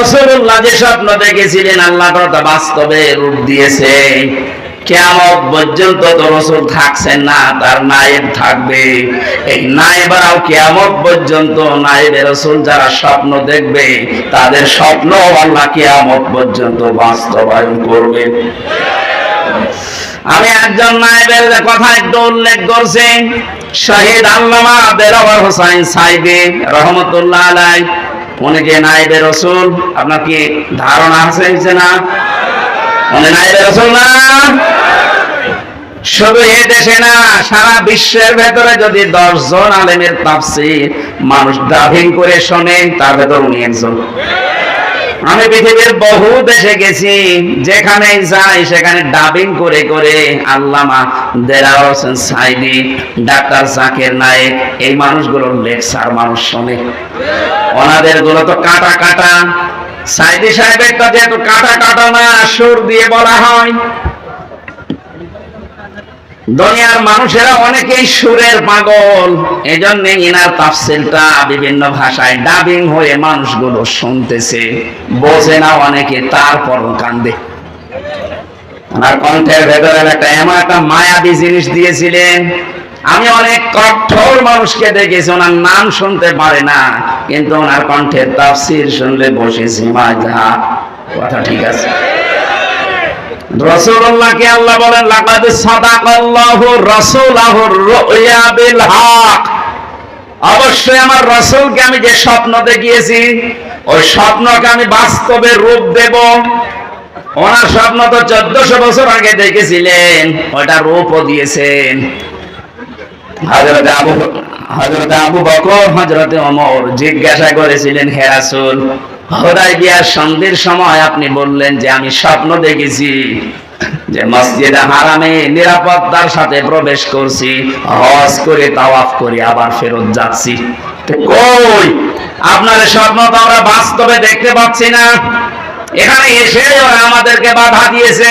রসুল্লাহ যে স্বপ্ন দেখেছিলেন, আল্লাহ কথা বাস্তবে রূপ দিয়েছে। বাস্তবায়ন করবে। আমি একজন নায়েবের কথা একটু উল্লেখ শহীদ আল্লামা হোসাইন সাইদি রহমতুল্লাহ উনি যে নায়েবে রসুল? আপনার কি ধারণা আছে? না? উনি নায়েবে রসুল না? শুধু এ দেশে না, সারা বিশ্বের ভেতরে যদি দশ জন আলেমের তাপসি মানুষ ডাভিং করে শোনে তার ভেতর উনি একজন। আমি পৃথিবীর বহু দেশে গেছি, যেখানে যাই সেখানে ডাবিং করে করে আল্লামা হোসেন সাইদি, ডাক্তার জাকের নায়েক, এই মানুষগুলোর লেকচার মানুষ শোনে। ওনাদেরগুলো তো কাটা কাটা। সাইদি সাহেবের তো যেহেতু কাটা কাটা না, সুর দিয়ে বলা হয়। দুনিয়ার মানুষেরা অনেকেই সুরের পাগল। এজন্য ইনার তাফসিলটা বিভিন্ন ভাষায় ডাবিং হয়ে মানুষগুলো শুনতেছে। বোঝে না অনেকে তারপর কান্দে। ওনার কণ্ঠের ভেতরে একটা এমন একটা মায়াবী জিনিস দিয়েছিলেন, আমি অনেক কঠোর মানুষকে দেখেছি, ওনার নাম শুনতে পারে না, কিন্তু ওনার কণ্ঠের তাফসির শুনলে বসেছি ঝিমা যা কথা ঠিক আছে। রাসূলুল্লাহকে আল্লাহ বলেন অবশ্যই আমার রাসূলকে আমি যে স্বপ্ন দেখিয়েছি, ওই স্বপ্নকে আমি বাস্তবে রূপ দেব। ওনার স্বপ্ন তো চোদ্দশো বছর আগে দেখেছিলেন, ওটা রূপও দিয়েছেন। হযরত আবু হযরত আবু বকর হযরত ওমর জিজ্ঞাসা করেছিলেন, হে হোদাই বিয়ার সন্ধির সময় আপনি বললেন যে আমি স্বপ্ন দেখেছি যে মসজিদে হারামে নিরাপত্তার সাথে প্রবেশ করছি, হজ করে তাওয়াফ করে আবার ফেরত যাচ্ছি। কই? আপনার স্বপ্ন তো আমরা বাস্তবে দেখতে পাচ্ছি না। এখানে এসে আমাদেরকে বাধা দিয়েছে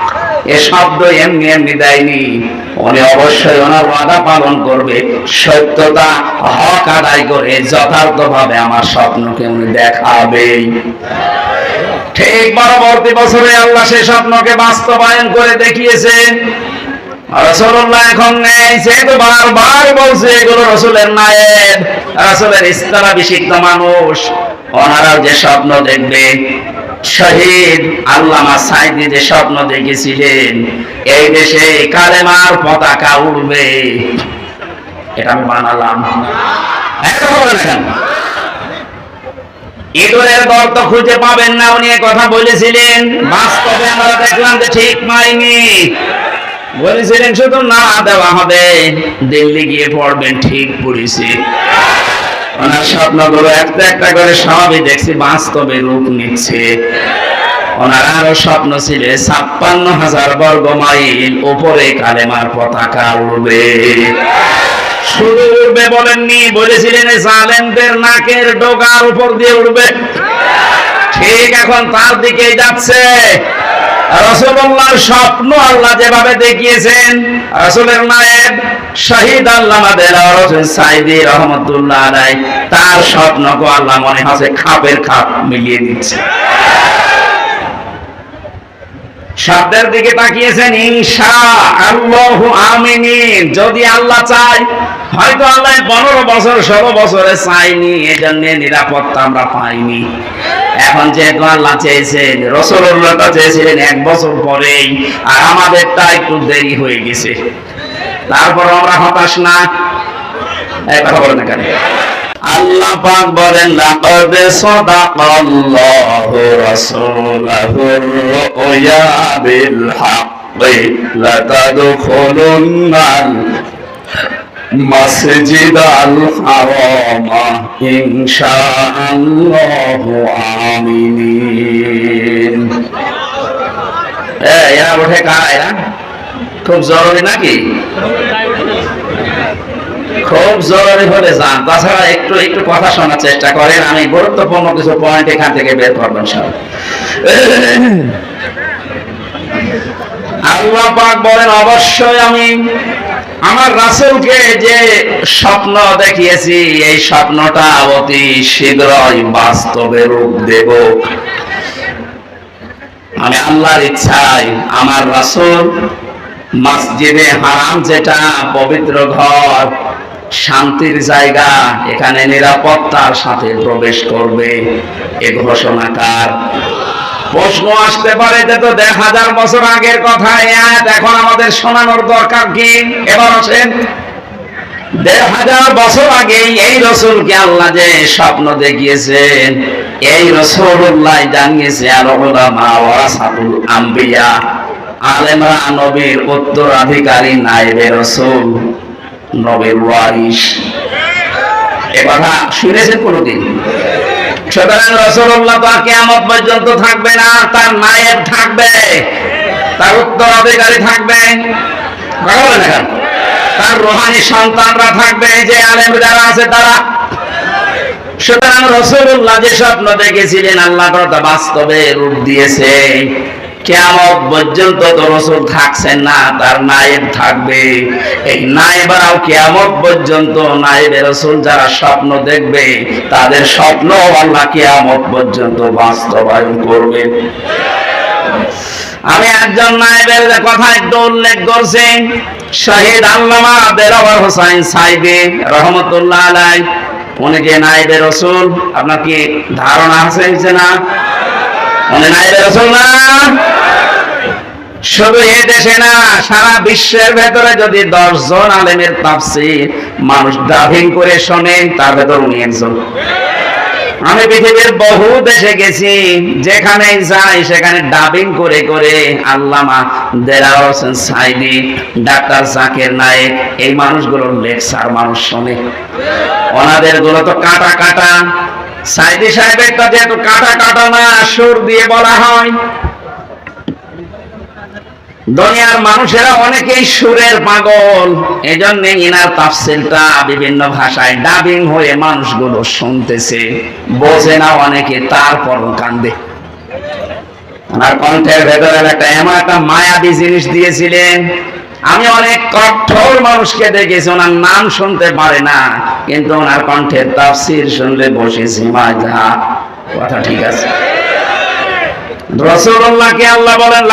এ শব্দ এমনি এমনি দেয়নি। উনি অবশ্যই ওনার পালন করবে। সত্যতা হক আদায় করে যথার্থভাবে আমার স্বপ্নকে উনি ঠিক পরবর্তী বছরে আল্লাহ স্বপ্নকে বাস্তবায়ন করে দেখিয়েছেন। রসুল্লাহ এখন নেই বারবার বলছে, এগুলো রসুলের নায়েব। রসুলের ইস্তারাভিষিক্ত মানুষ। ওনারাও যে স্বপ্ন দেখবে। শহীদ আল্লামা সাইদি যে স্বপ্ন দেখেছিলেন। এই দেশে কালেমার পতাকা উড়বে। এটা আমি বানালাম। কেন? ইঁদুরের খুঁজে পাবেন না, উনি কথা বলেছিলেন। বাস্তবে আমরা দেখলাম যে ঠিক পাইনি বলেছিলেন, শুধু না দেওয়া হবে। দিল্লি গিয়ে পড়বেন ঠিক পড়েছি ওনার স্বপ্নগুলো একটা একটা করে সবই দেখছি, বাস্তবে রূপ নিচ্ছে। ওনার আরও স্বপ্ন ছিল, ছাপ্পান্ন হাজার বর্গ মাইল উপরে কালেমার পতাকা উড়বে। শুধু উড়বে বলেননি, বলেছিলেন এই জালেমদের নাকের ডোকার উপর দিয়ে উড়বে। ঠিক এখন তার দিকে যাচ্ছে। রসুল্লাহর স্বপ্ন আল্লাহ যেভাবে দেখিয়েছেন, রসুলের নায়েব শহীদ আল্লাহ সাইদি রহমতুল্লাহ আলাই তার স্বপ্নকে আল্লাহ মনে হচ্ছে খাপের খাপ মিলিয়ে দিচ্ছে। শব্দের দিকে তাকিয়েছেন ইনশা আল্লাহ আমিনিন। যদি আল্লাহ চায়, হয়তো আল্লাহ পনেরো বছর, ষোলো বছরে চাইনি এজন্য নিরাপত্তা আমরা পাইনি। এখন যেহেতু আল্লাহ চেয়েছেন রসুল্লাহ চেয়েছিলেন এক বছর পরেই, আর আমাদেরটা একটু দেরি হয়ে গেছে। তারপর আমরা হতাশ না? বলেন আল্লাহ মসজিদ আল হারামা, ইনশাআল্লাহু আমিন এ এরা ওঠে কারা এরা? খুব জরুরি নাকি? খুব জরুরি হলে যান। তাছাড়া একটু একটু কথা শোনার চেষ্টা করেন। আমি গুরুত্বপূর্ণ কিছু পয়েন্ট এখান থেকে বের করবেন সব আল্লাহ পাক বলেন, অবশ্যই আমি আমার রাসূলকে যে স্বপ্ন দেখিয়েছি, এই স্বপ্নটা অতি শীঘ্রই বাস্তবে রূপ দেব। আমি আল্লাহর ইচ্ছায় আমার রাসূল মসজিদে হারাম যেটা, পবিত্র ঘর, শান্তির জায়গা, এখানে নিরাপত্তার সাথে প্রবেশ করবে, এ ঘোষণাকার প্রশ্ন আসতে পারে যে তো দেড় হাজার বছর আগের কথা আয়াত এখন আমাদের শোনানোর দরকার কি? এবার আসেন। দেড় হাজার বছর আগে এই রসুলকে আল্লাহ যে স্বপ্ন দেখিয়েছেন, এই রসুল্লাহ জানিয়েছে আর আম্বিয়া আলেমরা নবীর উত্তরাধিকারী নাইবে রসুল, নবীর ওয়ারিস এ কথা শুনেছেন কোনদিন? সুতরাং রসুল্লাহ তো কেয়ামত পর্যন্ত থাকবে না, তার নায়েব থাকবে, তার উত্তরাধিকারী থাকবে। তার রোহানি সন্তানরা থাকবে যে আলেম যারা আছে তারা। সুতরাং রসুল্লাহ যে স্বপ্ন দেখেছিলেন, আল্লাহ বাস্তবে রূপ দিয়েছে। কেমন পর্যন্ত তো রসুল থাকছেন না, তার নায়েব থাকবে। এই নায়েবরাও কেমন পর্যন্ত নায়েবে রসুল যারা স্বপ্ন দেখবে, তাদের স্বপ্ন আল্লাহ কেয়ামত পর্যন্ত বাস্তবায়ন করবে। আমি একজন নায়েবের কথা একটু উল্লেখ করছি। শহীদ আল্লামা দেলাওয়ার হোসাইন সাইদি রহমতুল্লাহ আলাই উনি যে নায়েবে রসুল? আপনার কি ধারণা আছে না? শুধু এ দেশে না সারা বিশ্বের ভেতরে যদি দশ জন আলেমের তাফসির মানুষ ডাভিং করে শোনে তার ভেতর উনি একজন। আমি পৃথিবীর বহু দেশে গেছি যেখানে যাই সেখানে ডাবিং করে করে আল্লামা দেলাওয়ার হোসেন সাইদি ডাক্তার জাকির নায়েক এই মানুষগুলোর লেকচার মানুষ শোনে। ওনাদেরগুলো তো কাটা কাটা। সাইদি সাহেবেরটা যেহেতু কাটা কাটা না, সুর দিয়ে বলা হয়। দুনিয়ার মানুষেরা অনেকেই সুরের পাগল, এজন্য ইনার তাফসিলটা বিভিন্ন ভাষায় ডাবিং হয়ে মানুষগুলো শুনতেছে, বোঝে না অনেকে, তারপর কান্দে। ওনার কণ্ঠের ভেতরে একটা এমন একটা মায়াবী জিনিস দিয়েছিলেন আমি অনেক কঠোর মানুষকে দেখেছি, ওনার নাম শুনতে পারে না, কিন্তু ওনার কণ্ঠের তাফসির শুনলে বসে ঝিমা যা। কথা ঠিক আছে? রাসূলুল্লাহকে আল্লাহ বলেন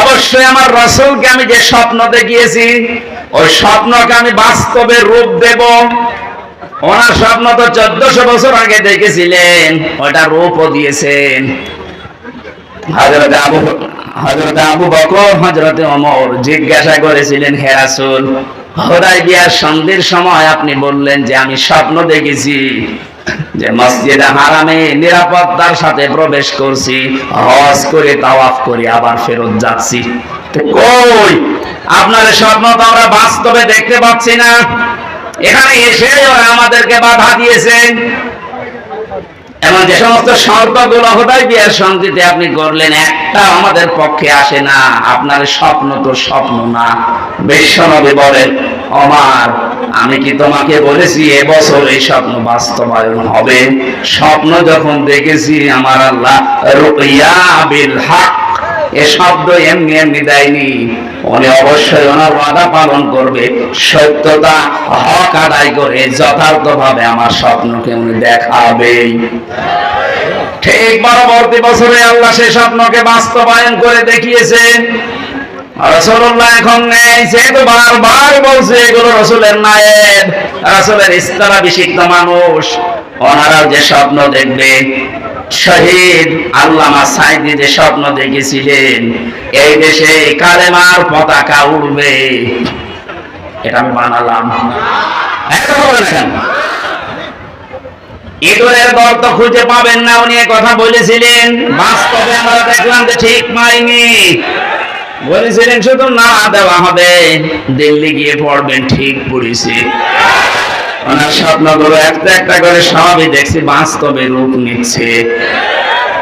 অবশ্যই আমার রাসূলকে আমি যে স্বপ্ন দেখিয়েছি, ওই স্বপ্নকে আমি বাস্তবে রূপ দেব। ওনার স্বপ্ন তো চোদ্দশো বছর আগে দেখেছিলেন, ওটা রূপও দিয়েছেন। হযরত আবু বকর হযরত ওমর জিজ্ঞাসা করেছিলেন সময় আপনি বললেন যে আমি স্বপ্ন দেখেছি যে হারামে নিরাপত্তার সাথে প্রবেশ করছি, হজ করে তাওয়াফ করে আবার ফেরত যাচ্ছি। কই? আপনার স্বপ্ন তো আমরা বাস্তবে দেখতে পাচ্ছি না। এখানে এসে ওরা আমাদেরকে বাধা দিয়েছেন। এবং যে সমস্ত বিয়ের আপনি করলেন একটা আমাদের পক্ষে আসে না। আপনার স্বপ্ন তো স্বপ্ন না। বলেন অমার আমি কি তোমাকে বলেছি এবছর এই স্বপ্ন বাস্তবায়ন হবে? স্বপ্ন যখন দেখেছি, আমার আল্লাহ রুইয়া বিল এ শব্দ এমনি এমনি দেয়নি। উনি অবশ্যই ওনার ওয়াদা পালন করবে। সত্যতা হক আদায় করে আমার স্বপ্নকে উনি ঠিক পরবর্তী বছরে আল্লাহ স্বপ্নকে বাস্তবায়ন করে দেখিয়েছে রসুল্লাহ এখন নেই যেহেতু বারবার বলছে, এগুলো রসুলের নায়েব। রসুলের ইস্তারাভিষিক্ত মানুষ। ওনারাও যে স্বপ্ন দেখবে শহীদ আল্লামা সাইদি যে স্বপ্ন দেখেছিলেন। এই দেশে কালেমার পতাকা উড়বে। এটা আমি বানালাম। খুঁজে পাবেন না, উনি কথা বলেছিলেন। বাস্তবে আমরা দেখলাম যে ঠিক পাইনি বলেছিলেন, শুধু না দেওয়া হবে। দিল্লি গিয়ে পড়বেন ঠিক পড়েছি ওনার স্বপ্নগুলো একটা একটা করে সবই দেখছি, বাস্তবে রূপ নিচ্ছে।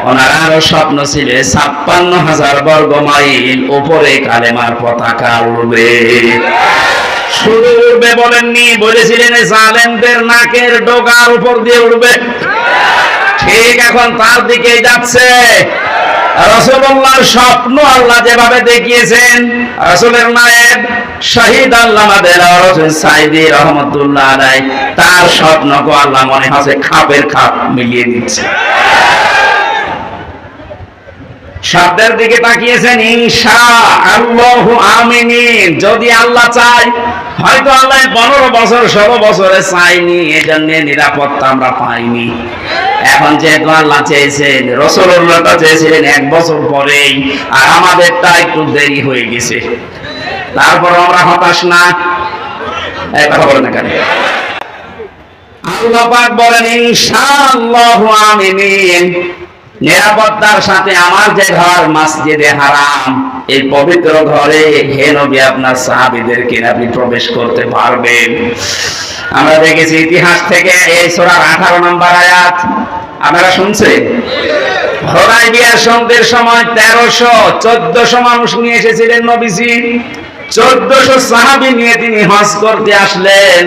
ওনার আরও স্বপ্ন ছিল, ছাপ্পান্ন হাজার বর্গ মাইল উপরে কালেমার পতাকা উড়বে। শুধু উড়বে বলেননি, বলেছিলেন জালেমদের নাকের ডোকার উপর দিয়ে উড়বে। ঠিক এখন তার দিকে যাচ্ছে। রসুল্লাহর স্বপ্ন আল্লাহ যেভাবে দেখিয়েছেন, রসুলের নায়েব শহীদ আল্লাহ সাইদি রহমতুল্লাহ আলাই তার স্বপ্নকে আল্লাহ মনে হচ্ছে খাপের খাপ মিলিয়ে দিচ্ছে। শব্দের দিকে তাকিয়েছেন ইনশা আল্লাহ আমিনিন। যদি আল্লাহ চায়, হয়তো আল্লাহ পনেরো বছর, ষোলো বছরে চাইনি এজন্য নিরাপত্তা আমরা পাইনি। এখন যেহেতু আল্লাহ চেয়েছেন রসুল্লাহটা চেয়েছিলেন এক বছর পরেই, আর আমাদেরটা একটু দেরি হয়ে গেছে। তারপর আমরা হতাশ না? কথা বলেন না কেন? আল্লাহ বলেন, ইনশাআল্লাহু নিরাপত্তার সাথে আমার যে ঘর, মসজিদে হারাম। এই পবিত্র ঘরে হে নবী, আপনার সাহাবীদেরকে আপনি প্রবেশ করতে পারবেন। আমরা দেখেছি ইতিহাস থেকে এই সূরার 18 নম্বর আয়াত। আপনারা শুনছেন? হোদাইবিয়ার সন্ধির সময় 1300 1400 মানুষ নিয়ে এসেছিলেন নবীজি। 1400 সাহাবী নিয়ে তিনি হজ করতে আসলেন।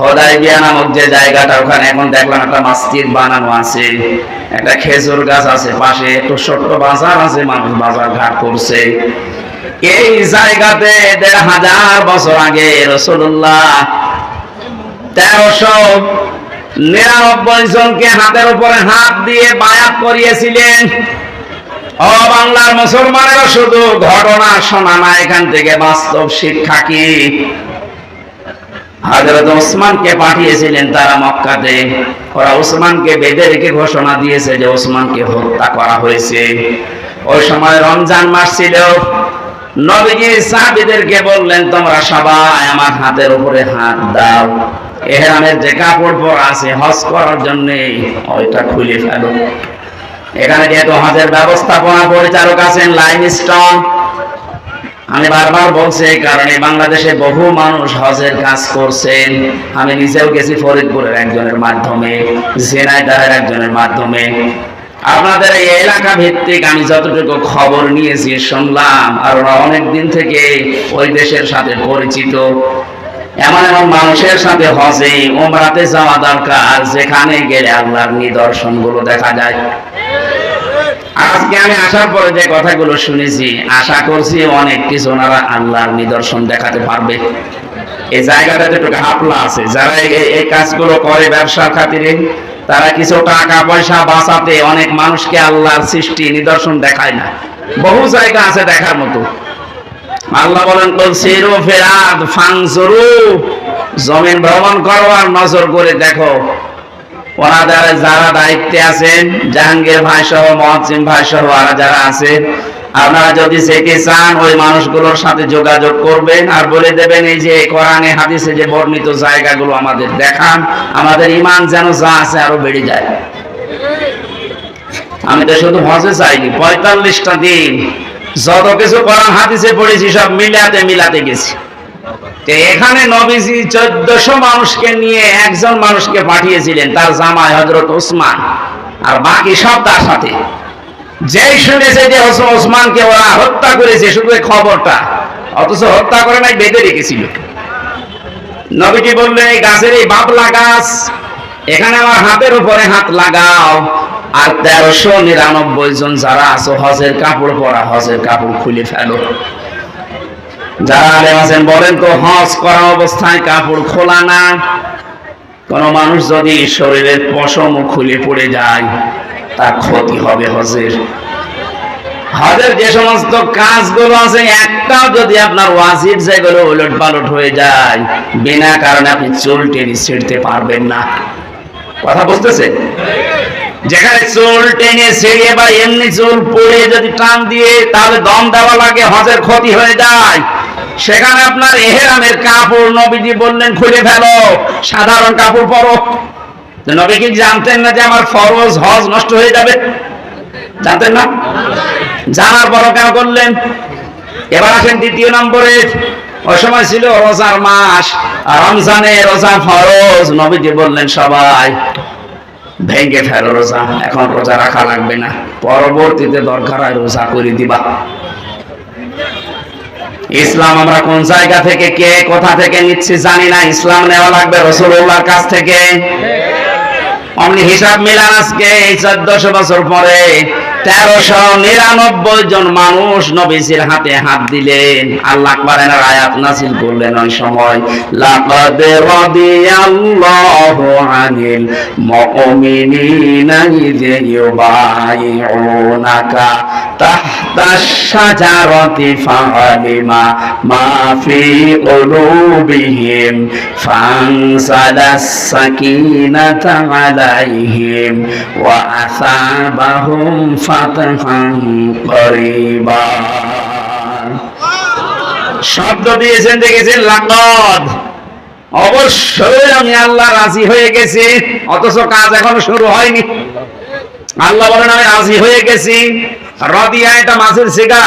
হোদাইবিয়া নামক যে জায়গাটা, ওখানে এখন দেখলাম একটা মসজিদ বানানো আছে। একটা খেজুর গাছ আছে পাশে, একটু ছোট্ট বাজার আছে, মানুষ বাজার ঘাট করছে। এই জায়গাতে দেড় হাজার বছর আগে রসুল্লাহ তেরোশো নিরানব্বই জনকে হাতের উপরে হাত দিয়ে বায়াত করিয়েছিলেন। ও বাংলার মুসলমানেরা শুধু ঘটনা শোনা না, এখান থেকে বাস্তব শিক্ষা কি? হজরত ওসমানকে পাঠিয়েছিলেন তারা মক্কাতে। ওরা ওসমানকে বেঁধে রেখে ঘোষণা দিয়েছে যে ওসমানকে হত্যা করা হয়েছে। ওই সময় রমজান মাস ছিল। নবীজি সাহাবীদেরকে বললেন, তোমরা সবাই আমার হাতের উপরে হাত দাও। এহরামের যে কাপড় পরা আছে, হজ করার জন্য ওইটা খুলে ফেলো। এখানে যেহেতু হজের ব্যবস্থাপনা পরিচালক আছেন লাইন স্টন আমি বারবার বলছি এই কারণে বাংলাদেশে বহু মানুষ হজের কাজ করছেন। আমি নিজেও গেছি ফরিদপুরের একজনের মাধ্যমে জেনাইদারের একজনের মাধ্যমে। আপনাদের এই এলাকা ভিত্তিক আমি যতটুকু খবর নিয়েছি শুনলাম, আর ওরা অনেক দিন থেকে ওই দেশের সাথে পরিচিত। এমন এমন মানুষের সাথে হজে ওমরাতে যাওয়া দরকার, যেখানে গেলে আল্লাহর নিদর্শনগুলো দেখা যায়। আজকে আমি আসার পরে যে কথাগুলো শুনেছি, আশা করছি অনেক কিছু ওনারা আল্লাহর নিদর্শন দেখাতে পারবে। এই জায়গাটাতে একটু ঘাপলা আছে, যারা এই- কাজগুলো করে ব্যবসার খাতিরে, তারা কিছু টাকা পয়সা বাঁচাতে অনেক মানুষকে আল্লাহর সৃষ্টি, নিদর্শন দেখায় না। বহু জায়গা আছে দেখার মতো। আল্লাহ বলেন, কল সেরো ফেরাদ ফাংসরু জমিন ভ্রমণ করো আর নজর করে দেখো ওনাদের যারা দায়িত্বে আছেন, জাহাঙ্গীর ভাই সহ মহসিম ভাই সহ আর যারা আছে আপনারা যদি যেতে চান, ওই মানুষগুলোর সাথে যোগাযোগ করবেন আর বলে দেবেন, এই যে কোরআনে, হাদিসে যে বর্ণিত জায়গাগুলো আমাদের দেখান, আমাদের ইমান যেন যা আছে আরও বেড়ে যায়। আমি তো শুধু হজে চাইনি, পঁয়তাল্লিশটা দিন, যত কিছু কোরআন, হাদিসে পড়েছি, সব মিলাতে মিলাতে গেছি। এখানে নবীজি চোদ্দশো মানুষকে নিয়ে একজন মানুষকে পাঠিয়েছিলেন, তার জামাই হজরত ওসমান। আর বাকি সব তার সাথে। যেই শুনেছে যে ওসমানকে ওরা হত্যা করেছে, শুধু খবরটা, অথচ হত্যা করে নাই, বেঁধে রেখেছিল। নবীজি বললেন, এই গাছের এই বাবলা গাছ, এখানে আমার হাতের উপরে হাত লাগাও। আর তেরোশো নিরানব্বই জন যারা আছো, হজের কাপড় পরা, হজের কাপড় খুলে ফেলো। যারা আলেম আছেন বলেন তো, হজ করা অবস্থায় কাপড় খোলা না? কোন মানুষ যদি শরীরের পশম খুলে পড়ে যায়, তার ক্ষতি হবে হজের। হজের যে সমস্ত কাজগুলো আছে, একটাও যদি আপনার ওয়াজিব যেগুলো উলট পালট হয়ে যায়, বিনা কারণে আপনি চুল টেনে ছিঁড়তে পারবেন না। কথা বুঝতেছেন যেখানে চুল টেনে ছিঁড়িয়ে বা এমনি চুল পড়ে যদি টান দিয়ে তাহলে দম দেওয়া লাগে, হজের ক্ষতি হয়ে যায়। সেখানে আপনার এহেরামের কাপড় নবীজি বললেন, খুলে ফেলো, সাধারণ কাপড় পরো। নবী কি জানতেন না যে আমার ফরজ হজ নষ্ট হয়ে যাবে। জানতেন না? জানার পর কেন করলেন এবার আসেন দ্বিতীয় নম্বরে। ওই সময় ছিল রোজার মাস, রমজানে রোজা ফরজ। নবীজি বললেন, সবাই ভেঙে ফেলো রোজা, এখন রোজা রাখা লাগবে না। পরবর্তীতে দরকার হয় রোজা করে দিবা। ইসলাম আমরা কোন জায়গা থেকে, কে কোথা থেকে নিচ্ছি জানি না, ইসলাম নেওয়া লাগবে রসুল্লাহর কাছ থেকে। অমনি হিসাব মিলান আজকে, এই চোদ্দশো বছর পরে তেরোশো নিরানব্বই জন মানুষ নবীজির হাতে হাত দিলেন। আল্লাহ করেন আয়াত নাসিল করলেন ওই সময়, লাকাদ রাদিয়াল্লাহু আনিল মুমিনিনা ইয ইউবাইউনাকা তাহতা শাজারাতি ফাআলিমা মা ফি কুলুবিহিম ফানসালাস সাকিনাতা আলাইহিম ওয়া আসাবাহুম শব্দ দিয়েছেন, দেখেছেন? লাকদ। অবশ্যই আমি আল্লাহ রাজি হয়ে গেছি, অথচ কাজ এখনও শুরু হয়নি। আল্লাহ বলেন, আমি রাজি হয়ে গেছি। রদিয়া এটা মাছের শিকা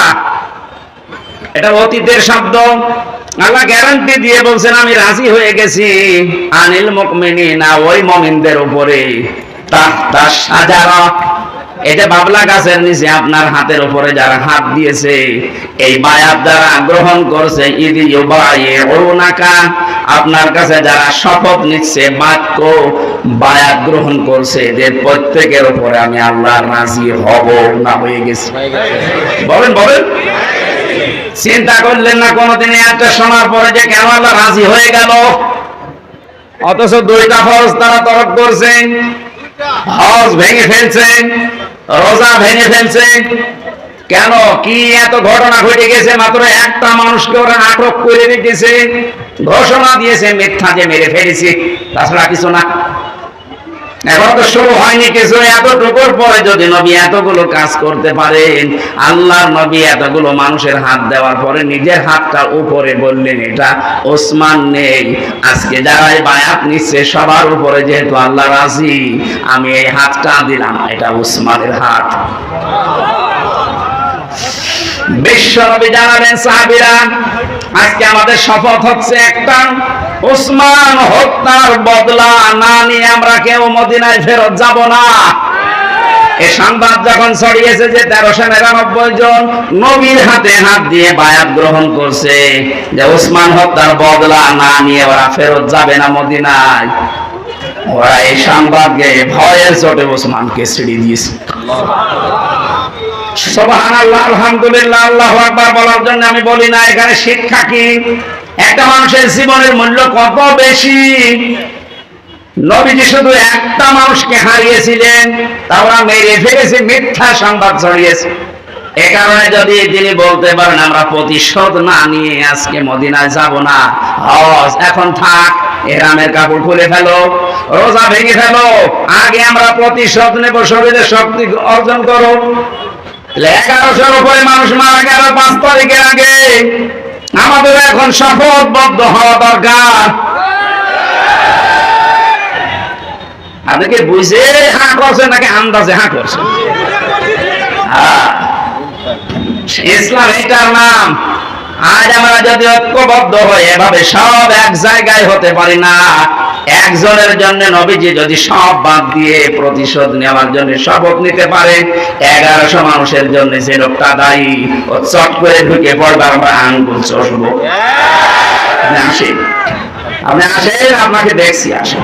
এটা অতীতের শব্দ। আল্লাহ গ্যারান্টি দিয়ে বলছেন, আমি রাজি হয়ে গেছি। আনিল মুকমিনিনা, ওই মুমিনদের উপরে। তাহতা সাজারা। যে বাবলা গাছের নিচে আপনার হাতের উপরে যারা হাত দিয়েছে, এই বায়াত যারা গ্রহণ করছে আপনার কাছে যারা শপথ নিচ্ছে, বাক্য বায়াত গ্রহণ করছে এদের প্রত্যেকের উপরে আমি আল্লাহ রাজি হব না হয়ে গেছি। বলেন বলেন। চিন্তা করলেন না, কোনোদিন একটা শোনার পরে যে কেন আল্লাহ রাজি হয়ে গেল? অথচ দুইটা ফরজ তারা তরফ করছেন হজ ভেঙে ফেলছেন রোজা ভেঙে ফেলছে। কেন? কি এত ঘটনা ঘটে গেছে? মাত্র একটা মানুষকে ওরা আটক করে রেখেছে। ঘোষণা দিয়েছে, মিথ্যা যে মেরে ফেলেছে। তাছাড়া কিছু না। এখন তো শুরু হয়নি কিছু এতটুকুর পরে যদি নবী এতগুলো কাজ করতে পারেন, আল্লাহর নবী এতগুলো মানুষের হাত দেওয়ার পরে নিজের হাতটা উপরে বললেন, এটা ওসমান নেই। আজকে যারাই বায়াত নিচ্ছে, সবার উপরে যেহেতু আল্লাহ রাজি, আমি এই হাতটা দিলাম, এটা ওসমানের হাত। বিশ্বনবী জানালেন সাহাবীরা, আজকে আমাদের শপথ হচ্ছে একটা ওসমান হত্যার বদলা না নিয়ে আমরা কেউ মদিনায় ফেরত যাব না। এ সংবাদ যখন ছড়িয়েছে যে তেরোশো নিরানব্বই জন নবীর হাতে হাত দিয়ে বায়াত গ্রহণ করছে, যে ওসমান হত্যার বদলা না নিয়ে ওরা ফেরত যাবে না মদিনায়। ওরা এই সংবাদকে ভয়ের চোটে ওসমানকে ছিড়ে দিয়েছে। এখানে শিক্ষা কি? একটা মানুষের জীবনের মূল্য কত বেশি? শুধু একটা মানুষকে হারিয়েছিলেন মিথ্যা সংবাদ ছড়িয়েছে। এ কারণে যদি তিনি বলতে পারেন, আমরা প্রতিশোধ না নিয়ে আজকে মদিনায় যাব না। হজ, এখন থাক, এরামের কাপড় খুলে ফেলো, রোজা ভেঙে ফেলো, আগে আমরা প্রতিশোধ নেব, শরীরে শক্তি অর্জন করো। এগারোশোর উপরে মানুষ মারা গেল, পাঁচ তারিখের আগে। আমাদের এখন শপথবদ্ধ হওয়া দরকার। আপনি কি বুঝে হাঁ করছে নাকি আন্দাজে হাঁ করছে হ্যাঁ। ইসলাম এটার নাম। আজ আমরা যদি ঐক্যবদ্ধ হয়ে এভাবে সব এক জায়গায় হতে পারি না, একজনের জন্য নবীজি যদি সব বাদ দিয়ে প্রতিশোধ নেওয়ার জন্য শপথ নিতে পারে, এগারোশো মানুষের জন্য যে লোকটা দায়ী, ও চট করে ঢুকে পড়বে, আমরা আঙ্গুল আপনি আসেন। আপনি আসেন, আপনাকে দেখছি, আসেন।